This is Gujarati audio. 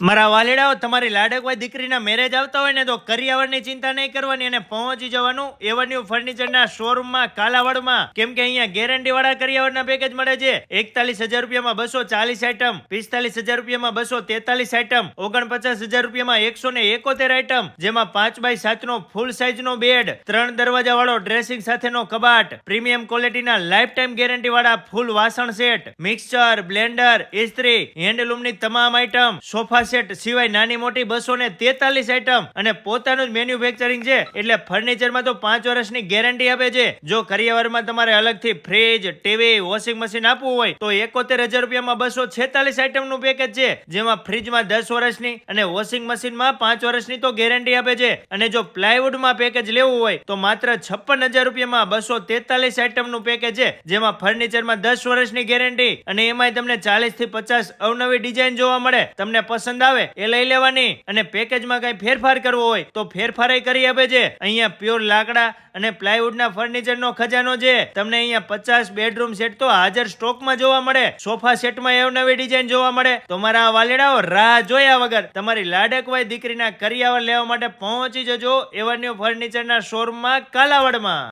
મારા વાલીડાઓ, તમારી લાડકભાઈ દીકરીના મેરેજ આવતા હોય ને તો કરિયાવરની ચિંતા નહીં કરવાની અને પહોંચી જવાનું. એવન્યુ ફર્નિચરના શોરૂમમાં કાલાવાડમાં. કેમ કે અહીંયા ગેરંટી વાળા કરિયાવરના પેકેજ મળે છે. એકતાલીસ હજાર રૂપિયામાં બસો ચાલીસ આઈટમ પિસ્તાલીસ હજાર રૂપિયામાં બસો તેતાલીસ આઈટમ ઓગણપચાસ હજાર રૂપિયામાં એકસો ને એકોતેર આઈટમ જેમાં પાંચ બાય સાતનો ફૂલ સાઇઝનો બેડ ત્રણ દરવાજા વાળો ડ્રેસિંગ સાથેનો કબાટ પ્રીમિયમ ક્વોલિટીના લાઈફ ટાઈમ ગેરંટી વાળા ફૂલ વાસણ સેટ મિક્સર બ્લેન્ડર ઇસ્ત્રી હેન્ડલૂમની તમામ આઈટમ સોફા સેટ સિવાય નાની મોટી બસો ને તેતાલીસ આઈટમ અને પોતાનું જ મેન્યુફેક્ચરિંગ છે, એટલે ફર્નિચરમાં તો પાંચ વર્ષની ગેરંટી આપે છે. જો કરિયાવરમાં તમારે અલગથી ફ્રીજ ટીવી વોશિંગ મશીન આપવું હોય, તો એકોતેર હજાર રૂપિયામાં બસો છેતાલીસ આઈટમનું પેકેજ છે, જેમાં ફ્રીજમાં દસ વર્ષની અને વોશિંગ મશીનમાં પાંચ વર્ષની તો ગેરંટી આપે છે. અને જો પ્લાયવુડમાં પેકેજ લેવું હોય, તો માત્ર છપ્પન હજાર રૂપિયામાં બસો તેતાલીસ આઈટમનું પેકેજ છે, જેમાં ફર્નિચરમાં દસ વર્ષની ગેરંટી અને એમાંય તમને ચાલીસથી પચાસ અવનવી ડિઝાઇન જોવા મળે. તમને પસંદ આવે એ લઈ લેવાની. અને પેકેજમાં કઈ ફેરફાર કરવો હોય, તો ફેરફાર કરી આપે છે. અહીંયા પ્યોર લાકડા અને પ્લાયવુડના ફર્નિચરનો ખજાનો છે. તમને અહીંયા પચાસ બેડરૂમ સેટ તો હાજર સ્ટોકમાં જોવા મળે. સોફા સેટમાં નવી ડિઝાઇન જોવા મળે. તો મારા વાલીડાઓ રાહ જોયા વગર તમારી લાડકવાય દીકરીના કરિયાવર લેવા માટે પહોંચી જજો એવન્યુ ફર્નિચરના શોરૂમમાં કાલાવડમાં.